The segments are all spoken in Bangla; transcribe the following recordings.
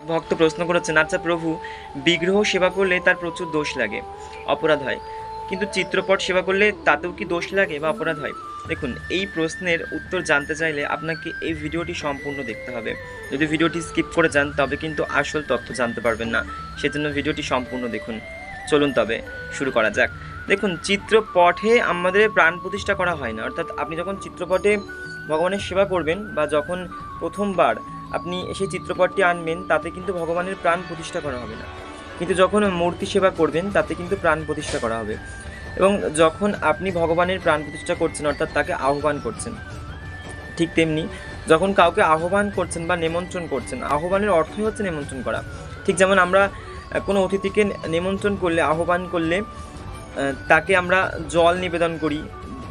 ভক্ত প্রশ্ন করেছেন আচ্ছা প্রভু, বিগ্রহ সেবা করলে তার প্রচুর দোষ লাগে, অপরাধ হয়। কিন্তু চিত্রপট সেবা করলে তাতেও কি দোষ লাগে বা অপরাধ হয়? দেখুন, এই প্রশ্নের উত্তর জানতে চাইলে আপনাকে এই ভিডিওটি সম্পূর্ণ দেখতে হবে। যদি ভিডিওটি স্কিপ করে যান, তবে কিন্তু আসল তথ্য জানতে পারবেন না। সেজন্য ভিডিওটি সম্পূর্ণ দেখুন। চলুন তবে শুরু করা যাক। দেখুন, চিত্রপটে আমাদের প্রাণ প্রতিষ্ঠা করা হয় না। অর্থাৎ আপনি যখন চিত্রপটে ভগবানের সেবা করবেন বা যখন প্রথমবার আপনি সেই চিত্রপটটি আনবেন, তাতে কিন্তু ভগবানের প্রাণ প্রতিষ্ঠা করা হবে না। কিন্তু যখন মূর্তি সেবা করবেন, তাতে কিন্তু প্রাণ প্রতিষ্ঠা করা হবে। এবং যখন আপনি ভগবানের প্রাণ প্রতিষ্ঠা করছেন, অর্থাৎ তাকে আহ্বান করছেন, ঠিক তেমনি যখন কাউকে আহ্বান করছেন বা নেমন্ত্রণ করছেন, আহ্বানের অর্থই হচ্ছে নিমন্ত্রণ করা। ঠিক যেমন আমরা কোনো অতিথিকে নিমন্ত্রণ করলে, আহ্বান করলে তাকে আমরা জল নিবেদন করি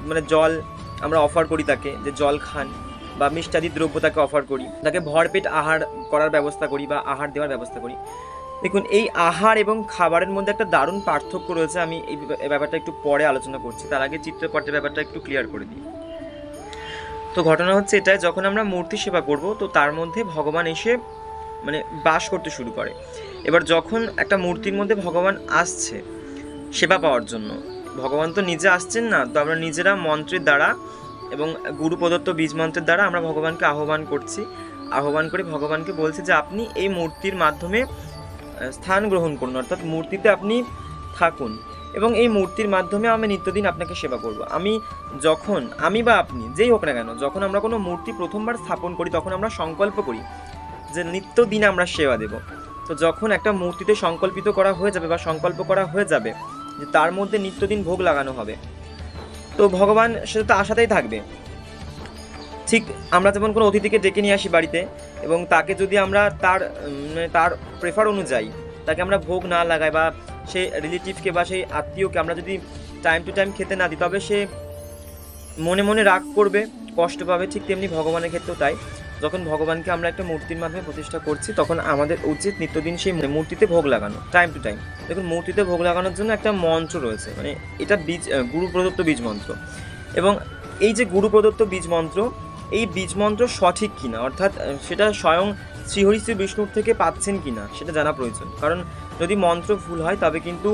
মানে জল আমরা অফার করি তাকে, যে জল খান। বা মিষ্টাদি দ্রব্য তাকে অফার করি, তাকে ভরপেট আহার করার ব্যবস্থা করি বা আহার দেওয়ার ব্যবস্থা করি। দেখুন, এই আহার এবং খাবারের মধ্যে একটা দারুণ পার্থক্য রয়েছে, আমি এই ব্যাপারটা একটু পরে আলোচনা করছি। তার আগে চিত্রপটের ব্যাপারটা একটু ক্লিয়ার করে দিই। তো ঘটনা হচ্ছে এটাই, যখন আমরা মূর্তি সেবা করব, তো তার মধ্যে ভগবান এসে মানে বাস করতে শুরু করে। এবার যখন একটা মূর্তির মধ্যে ভগবান আসছে সেবা পাওয়ার জন্য, ভগবান তো নিজে আসছেন না, তো আমরা নিজেরা মন্ত্রের দ্বারা এবং গুরু প্রদত্ত বীজ মন্ত্রের দ্বারা আমরা ভগবানকে আহ্বান করছি। আহ্বান করে ভগবানকে বলছি যে আপনি এই মূর্তির মাধ্যমে স্থান গ্রহণ করুন, অর্থাৎ মূর্তিতে আপনি থাকুন এবং এই মূর্তির মাধ্যমে আমি নিত্যদিন আপনাকে সেবা করব। আমি যখন, আমি বা আপনি, যেই হোক না কেন, যখন আমরা কোনো মূর্তি প্রথমবার স্থাপন করি, তখন আমরা সংকল্প করি যে নিত্যদিন আমরা সেবা দেব। তো যখন একটা মূর্তিতে সংকল্পিত করা হয়ে যাবে বা সংকল্প করা হয়ে যাবে, যে তার মধ্যে নিত্যদিন ভোগ লাগানো হবে তো ভগবান সেটা তো আশাতেই থাকবে। ঠিক আমরা যেমন কোনো অতিথিকে ডেকে নিয়ে আসি বাড়িতে এবং তাকে যদি আমরা তার মানে তার প্রেফার অনুযায়ী তাকে আমরা ভোগ না লাগাই বা সে রিলেটিভকে বা সেই আত্মীয়কে আমরা যদি টাইম টু টাইম খেতে না দিই, তবে সে মনে মনে রাগ করবে, কষ্ট পাবে, ঠিক তেমনি ভগবানের ক্ষেত্রেও তাই। যখন ভগবানকে আমরা একটা মূর্তির মাধ্যমে প্রতিষ্ঠা করছি, তখন আমাদের উচিত নিত্যদিন সেই মূর্তিতে ভোগ লাগানো টাইম টু টাইম দেখুন, মূর্তিতে ভোগ লাগানোর জন্য একটা মন্ত্র রয়েছে মানে এটা বীজ গুরু প্রদত্ত বীজ মন্ত্র। এবং এই যে গুরু প্রদত্ত বীজ মন্ত্র, এই বীজ মন্ত্র সঠিক কিনা, অর্থাৎ সেটা স্বয়ং শ্রীহরি শ্রী বিষ্ণুর থেকে পাচ্ছেন কিনা, সেটা জানা প্রয়োজন। কারণ যদি মন্ত্র ভুল হয়, তবে কিন্তু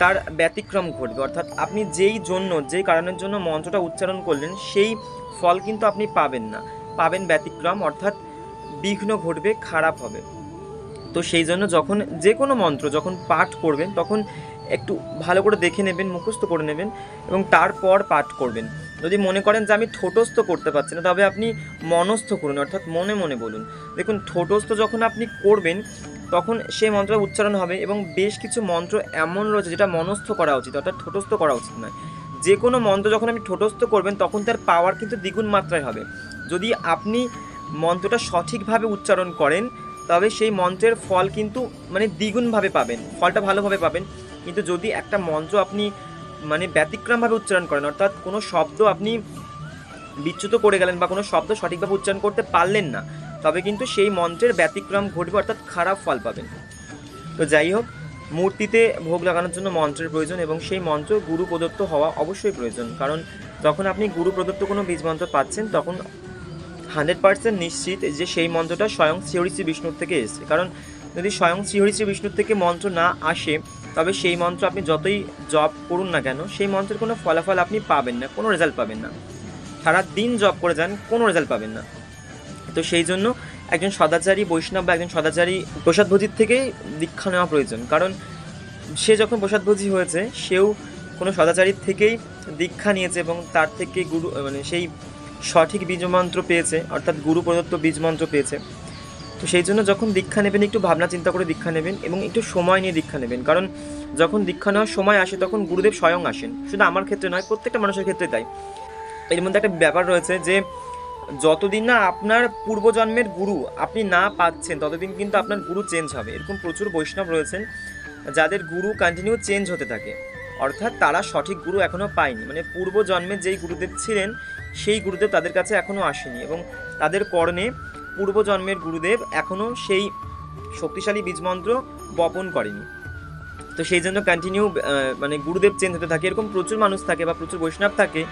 তার ব্যতিক্রম ঘটবে। অর্থাৎ, আপনি যেই জন্য, যেই কারণের জন্য মন্ত্রটা উচ্চারণ করলেন, সেই ফল কিন্তু আপনি পাবেন না। পাবেন ব্যতিক্রম, অর্থাৎ বিঘ্ন ঘটবে, খারাপ হবে। তো সেই জন্য যখন যে কোনো মন্ত্র যখন পাঠ করবেন, তখন একটু ভালো করে দেখে নেবেন, মুখস্থ করে নেবেন এবং তারপর পাঠ করবেন। যদি মনে করেন যে আমি ঠোঁটস্থ করতে পারছি না, তবে আপনি মনস্থ করুন, অর্থাৎ মনে মনে বলুন। দেখুন, ঠোঁটস্থ যখন আপনি করবেন, তখন সেই মন্ত্রটা উচ্চারণ হবে এবং বেশ কিছু মন্ত্র এমন রয়েছে যেটা মনস্থ করা উচিত, অর্থাৎ ঠোঁটস্থ করা উচিত নয়। যে কোনো মন্ত্র যখন আপনি ঠোঁটস্থ করবেন, তখন তার পাওয়ার কিন্তু দ্বিগুণ মাত্রায় হবে। যদি আপনি মন্ত্রটা সঠিকভাবে উচ্চারণ করেন, তবে সেই মন্ত্রের ফল কিন্তু মানে দ্বিগুণভাবে পাবেন, ফলটা ভালোভাবে পাবেন। কিন্তু যদি একটা মন্ত্র আপনি মানে ব্যতিক্রমভাবে উচ্চারণ করেন, অর্থাৎ কোনো শব্দ আপনি বিচ্যুত করে গেলেন বা কোনো শব্দ সঠিকভাবে উচ্চারণ করতে পারলেন না, তবে কিন্তু সেই মন্ত্রের ব্যতিক্রম ঘটবে, অর্থাৎ খারাপ ফল পাবেন। তো যাই হোক, মূর্তিতে ভোগ লাগানোর জন্য মন্ত্রের প্রয়োজন এবং সেই মন্ত্র গুরু প্রদত্ত হওয়া অবশ্যই প্রয়োজন। কারণ যখন আপনি গুরু প্রদত্ত কোনো বীজ মন্ত্র পাচ্ছেন, তখন হান্ড্রেড পার্সেন্ট নিশ্চিত যে সেই মন্ত্রটা স্বয়ং শ্রীহরি শ্রী বিষ্ণুর থেকে এসেছে। কারণ যদি স্বয়ং শ্রীহরি শ্রী বিষ্ণুর থেকে মন্ত্র না আসে, তবে সেই মন্ত্র আপনি যতই জপ করুন না কেন, সেই মন্ত্রের কোনো ফলাফল আপনি পাবেন না, কোনো রেজাল্ট পাবেন না। সারা দিন জপ করে যান, কোনো রেজাল্ট পাবেন না। তো সেই জন্য একজন সদাচারী বৈষ্ণব বা একজন সদাচারী প্রসাদভোজির থেকেই দীক্ষা নেওয়া প্রয়োজন। কারণ সে যখন প্রসাদভোজী হয়েছে, সেও কোনো সদাচারীর থেকেই দীক্ষা নিয়েছে এবং তার থেকে গুরু মানে সেই সঠিক বীজমন্ত্র পেয়েছে, অর্থাৎ গুরু প্রদত্ত বীজমন্ত্র পেয়েছে। তো সেই জন্য যখন দীক্ষা নেবেন, একটু ভাবনা চিন্তা করে দীক্ষা নেবেন এবং একটু সময় নিয়ে দীক্ষা নেবেন। কারণ যখন দীক্ষা নেওয়ার সময় আসে, তখন গুরুদেব স্বয়ং আসেন। শুধু আমার ক্ষেত্রে নয়, প্রত্যেকটা মানুষের ক্ষেত্রে তাই। এর মধ্যে একটা ব্যাপার রয়েছে যে, যতদিন না আপনার পূর্বজন্মের গুরু আপনি না পাচ্ছেন, ততদিন কিন্তু আপনার গুরু চেঞ্জ হবে। এরকম প্রচুর বৈষ্ণব রয়েছেন, যাদের গুরু কন্টিনিউ চেঞ্জ হতে থাকে। অর্থাৎ তারা সঠিক গুরু এখনও পায়নি। মানে পূর্বজন্মে যেই গুরুদেব ছিলেন, সেই গুরুদেব তাদের কাছে এখনও আসেনি এবং তাদের কর্ণে পূর্বজন্মের গুরুদেব এখনও সেই শক্তিশালী বীজমন্ত্র বপন করেনি। তো সেই জন্য কন্টিনিউ মানে গুরুদেব চেঞ্জ হতে থাকে। এরকম প্রচুর মানুষ থাকে বা প্রচুর বৈষ্ণব থাকে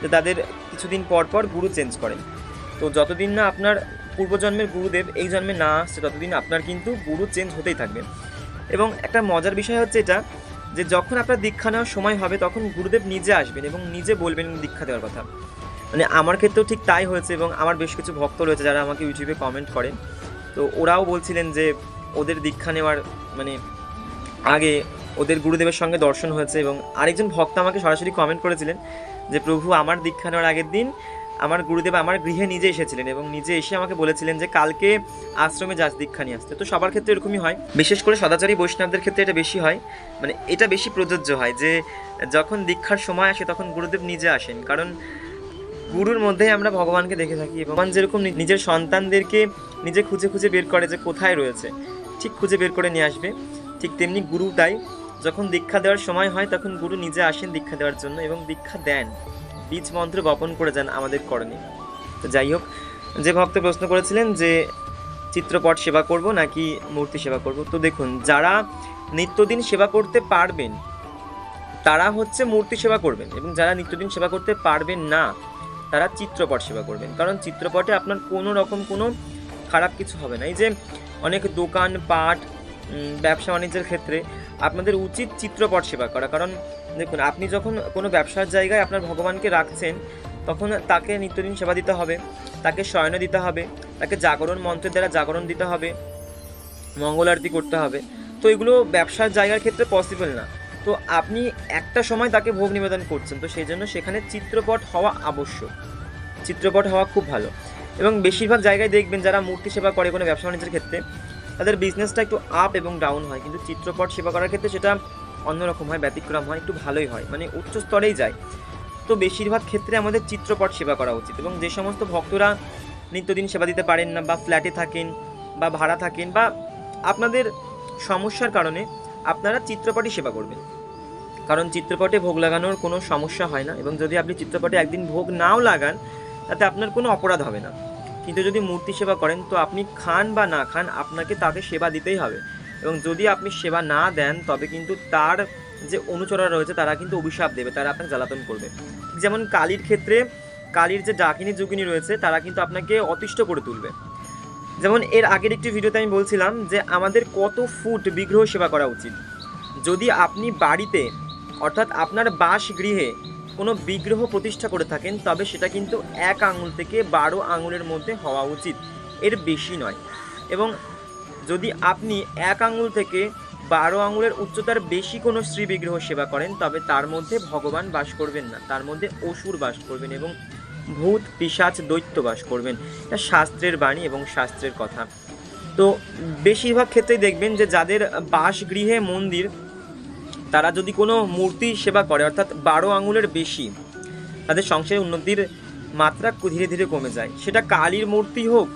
যে তাদের কিছুদিন পর পর গুরু চেঞ্জ করেন। তো যতদিন না আপনার পূর্বজন্মের গুরুদেব এই জন্মে না আসছে, ততদিন আপনার কিন্তু গুরু চেঞ্জ হতেই থাকবে। এবং একটা মজার বিষয় হচ্ছে এটা যে যখন আপনার দীক্ষা নেওয়ার সময় হবে, তখন গুরুদেব নিজে আসবেন এবং নিজে বলবেন দীক্ষা দেওয়ার কথা। মানে আমার ক্ষেত্রেও ঠিক তাই হয়েছে এবং আমার বেশ কিছু ভক্ত রয়েছে যারা আমাকে ইউটিউবে কমেন্ট করেন। তো ওরাও বলছিলেন যে ওদের দীক্ষা নেওয়ার মানে আগে ওদের গুরুদেবের সঙ্গে দর্শন হয়েছে এবং আরেকজন ভক্ত আমাকে সরাসরি কমেন্ট করেছিলেন যে, প্রভু, আমার দীক্ষা নেওয়ার আগের দিন আমার গুরুদেব আমার গৃহে নিজে এসেছিলেন এবং নিজে এসে আমাকে বলেছিলেন যে কালকে আশ্রমে যাস, দীক্ষা নিয়ে আসতে। তো সবার ক্ষেত্রে এরকমই হয়। বিশেষ করে সদাচারী বৈষ্ণবদের ক্ষেত্রে এটা বেশি হয়। মানে এটা বেশি প্রযোজ্য হয় যে যখন দীক্ষার সময় আসে তখন গুরুদেব নিজে আসেন। কারণ গুরুর মধ্যেই আমরা ভগবানকে দেখে থাকি ভগবান যেরকম নিজের সন্তানদেরকে নিজে খুঁজে খুঁজে বের করে যে কোথায় রয়েছে, ঠিক খুঁজে বের করে নিয়ে আসবে। ঠিক তেমনি গুরু তাই, যখন দীক্ষা দেওয়ার সময় হয় তখন গুরু নিজে আসেন দীক্ষা দেওয়ার জন্য এবং দীক্ষা দেন। বীজ মন্ত্র বপন করে যান আমাদের করণে। তো যাই হোক, যে ভক্ত প্রশ্ন করেছিলেন যে চিত্রপট সেবা করব নাকি মূর্তি সেবা করব, তো দেখুন, যারা নিত্যদিন সেবা করতে পারবেন, তারা হচ্ছে মূর্তি সেবা করবেন এবং যারা নিত্যদিন সেবা করতে পারবেন না, তারা চিত্রপট সেবা করবেন। কারণ চিত্রপটে আপনার কোনো রকম কোনো খারাপ কিছু হবে না। এই যে অনেক দোকান, পাট ব্যবসা বাণিজ্যের ক্ষেত্রে আপনাদের উচিত চিত্রপট সেবা করা। কারণ দেখুন, আপনি যখন কোনো ব্যবসার জায়গায় আপনার ভগবানকে রাখছেন, তখন তাকে নিত্যদিন সেবা দিতে হবে, তাকে শয়ন দিতে হবে, তাকে জাগরণ মন্ত্রের দ্বারা জাগরণ দিতে হবে, মঙ্গল আরতি করতে হবে। তো এগুলো ব্যবসার জায়গার ক্ষেত্রে পসিবল না। তো আপনি একটা সময় তাকে ভোগ নিবেদন করছেন, তো সেই জন্য সেখানে চিত্রপট হওয়া আবশ্যক। চিত্রপট হওয়া খুব ভালো। এবং বেশিরভাগ জায়গায় দেখবেন যারা মূর্তি সেবা করে কোনো ব্যবসা বাণিজ্যের ক্ষেত্রে তাদের বিজনেসটা একটু আপ এবং ডাউন হয়। কিন্তু চিত্রপট সেবা করার ক্ষেত্রে সেটা অন্যরকম হয়, ব্যতিক্রম হয়, একটু ভালোই হয় মানে উচ্চ স্তরেই যায়। তো বেশিরভাগ ক্ষেত্রে আমাদের চিত্রপট সেবা করা উচিত এবং যে সমস্ত ভক্তরা নিত্যদিন সেবা দিতে পারেন না বা ফ্ল্যাটে থাকেন বা ভাড়া থাকেন বা আপনাদের সমস্যার কারণে আপনারা চিত্রপটই সেবা করবেন। কারণ চিত্রপটে ভোগ লাগানোর কোনো সমস্যা হয় না এবং যদি আপনি চিত্রপটে একদিন ভোগ নাও লাগান, তাতে আপনার কোনো অপরাধ হবে না। কিন্তু যদি মূর্তি সেবা করেন, তো আপনি খান বা না খান, আপনাকে তাকে সেবা দিতেই হবে। এবং যদি আপনি সেবা না দেন, তবে কিন্তু তার যে অনুচররা রয়েছে, তারা কিন্তু অভিশাপ দেবে, তারা আপনাকে জ্বালাতন করবে। যেমন কালীর ক্ষেত্রে, কালীর যে ডাকিনী যোগিনী রয়েছে, তারা কিন্তু আপনাকে অতিষ্ঠ করে তুলবে। যেমন এর আগের একটি ভিডিওতে আমি বলছিলাম যে, আমাদের কত ফুট বিগ্রহ সেবা করা উচিত। যদি আপনি বাড়িতে, অর্থাৎ আপনার বাসগৃহে কোনো বিগ্রহ প্রতিষ্ঠা করে থাকেন, তবে সেটা কিন্তু এক আঙুল থেকে বারো আঙুলের মধ্যে হওয়া উচিত। এর বেশি নয়। এবং যদি আপনি এক আঙুল থেকে বারো আঙুলের উচ্চতার বেশি কোনো শ্রী বিগ্রহ সেবা করেন, তবে তার মধ্যে ভগবান বাস করবেন না। তার মধ্যে অসুর বাস করবেন এবং ভূত, পিশাচ, দৈত্য বাস করবেন। এটা শাস্ত্রের বাণী এবং শাস্ত্রের কথা। তো বেশিরভাগ ক্ষেত্রেই দেখবেন যে যাদের বাসগৃহে মন্দির তারা যদি কোনো মূর্তি সেবা করে, অর্থাৎ বারো আঙুলের বেশি, তাদের সংসারের উন্নতির মাত্রা ধীরে ধীরে কমে যায়। সেটা কালীর মূর্তি হোক,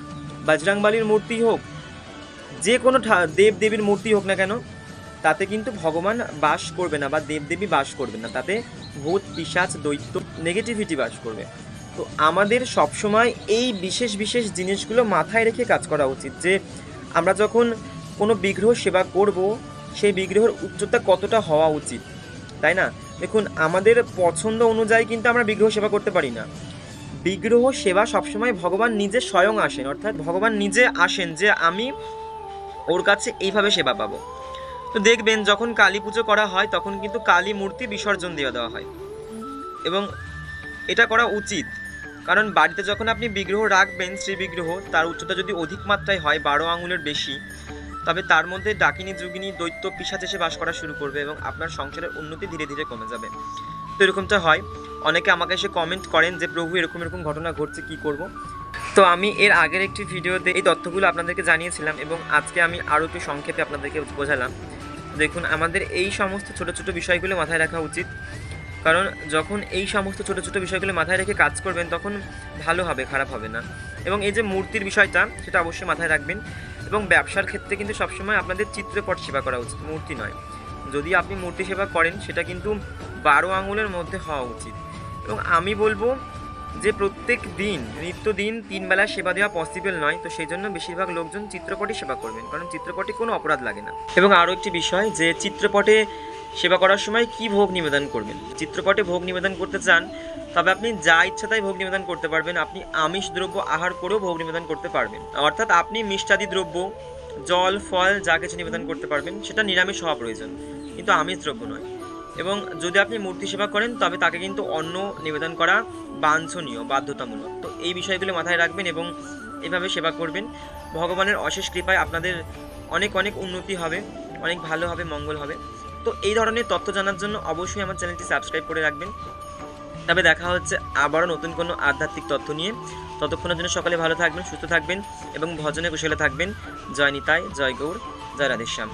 বজরাংবালির মূর্তি হোক, যে কোনো দেব দেবীর মূর্তি হোক না কেন, তাতে কিন্তু ভগবান বাস করবে না বা দেবদেবী বাস করবে না। তাতে ভূত, পিশাচ, দৈত্য নেগেটিভিটি বাস করবে। তো আমাদের সবসময় এই বিশেষ বিশেষ জিনিসগুলো মাথায় রেখে কাজ করা উচিত যে, আমরা যখন কোনো বিগ্রহ সেবা করব সেই বিগ্রহের উচ্চতা কতটা হওয়া উচিত? তাই না? দেখুন, আমাদের পছন্দ অনুযায়ী কিন্তু আমরা বিগ্রহ সেবা করতে পারি না। বিগ্রহ সেবা সবসময় ভগবান নিজে স্বয়ং আসেন, অর্থাৎ ভগবান নিজে আসেন যে আমি ওর কাছে এইভাবে সেবা পাবো। তো দেখবেন, যখন কালী পুজো করা হয়, তখন কিন্তু কালী মূর্তি বিসর্জন দিয়ে দেওয়া হয়। এবং এটা করা উচিত। কারণ বাড়িতে যখন আপনি বিগ্রহ রাখবেন শ্রী বিগ্রহ তার উচ্চতা যদি অধিক মাত্রায় হয়, বারো আঙুলের বেশি তবে তার মধ্যে ডাকিনী, যুগিনী, দৈত্য, পিসাচ এসে বাস করা শুরু করবে এবং আপনার সংসারের উন্নতি ধীরে ধীরে কমে যাবে। তো এরকমটা হয়। অনেকে আমাকে এসে কমেন্ট করেন যে, প্রভু, এরকম এরকম ঘটনা ঘটছে, কি করব? তো আমি এর আগের একটি ভিডিওতে এই তথ্যগুলো আপনাদেরকে জানিয়েছিলাম এবং আজকে আমি আরও একটু সংক্ষেপে আপনাদেরকে বোঝালাম। দেখুন, আমাদের এই সমস্ত ছোট ছোট বিষয়গুলো মাথায় রাখা উচিত। কারণ যখন এই সমস্ত ছোট ছোট বিষয়গুলো মাথায় রেখে কাজ করবেন, তখন ভালো হবে, খারাপ হবে না। এবং এই যে মূর্তির বিষয়টা, সেটা অবশ্যই মাথায় রাখবেন। এবং ব্যবসার ক্ষেত্রে কিন্তু সবসময় আপনাদের চিত্রপট সেবা করা উচিত, মূর্তি নয়। যদি আপনি মূর্তি সেবা করেন, সেটা কিন্তু বারো আঙুলের মধ্যে হওয়া উচিত। এবং আমি বলব যে প্রত্যেক দিন, নিত্যদিন তিন বেলা সেবা দেওয়া পসিবল নয়, তো সেই জন্য বেশিরভাগ লোকজন চিত্রপটে সেবা করবেন, কারণ চিত্রপটে কোনো অপরাধ লাগে না। এবং আরও একটি বিষয় যে চিত্রপটে সেবা করার সময় কি ভোগ নিবেদন করবেন? চিত্রপটে ভোগ নিবেদন করতে চান তবে আপনি যা ইচ্ছা তাই ভোগ নিবেদন করতে পারবেন। আপনি আমিষ দ্রব্য আহার করেও ভোগ নিবেদন করতে পারবেন। অর্থাৎ আপনি মিষ্টাদি দ্রব্য, জল, ফল, যা কিছু নিবেদন করতে পারবেন, সেটা নিরামিষ হওয়া প্রয়োজন। কিন্তু আমিষ দ্রব্য নয়। এবং যদি আপনি মূর্তি সেবা করেন, তবে তাকে কিন্তু অন্ন নিবেদন করা বাঞ্ছনীয়, বাধ্যতামূলক। তো এই বিষয়গুলো মাথায় রাখবেন এবং এভাবে সেবা করবেন। ভগবানের অশেষ কৃপায় আপনাদের অনেক অনেক উন্নতি হবে, অনেক ভালো হবে, মঙ্গল হবে। তো এই ধরনের তথ্য জানার জন্য অবশ্যই আমার চ্যানেলটি সাবস্ক্রাইব করে রাখবেন। তবে দেখা হচ্ছে আবারও নতুন কোনো আধ্যাত্মিক তথ্য নিয়ে। ততক্ষণের জন্য সকালে ভালো থাকবেন, সুস্থ থাকবেন এবং ভজনে কুশলে থাকবেন। জয় নিতাই, জয় গৌর, জয় রাধেশ্যাম।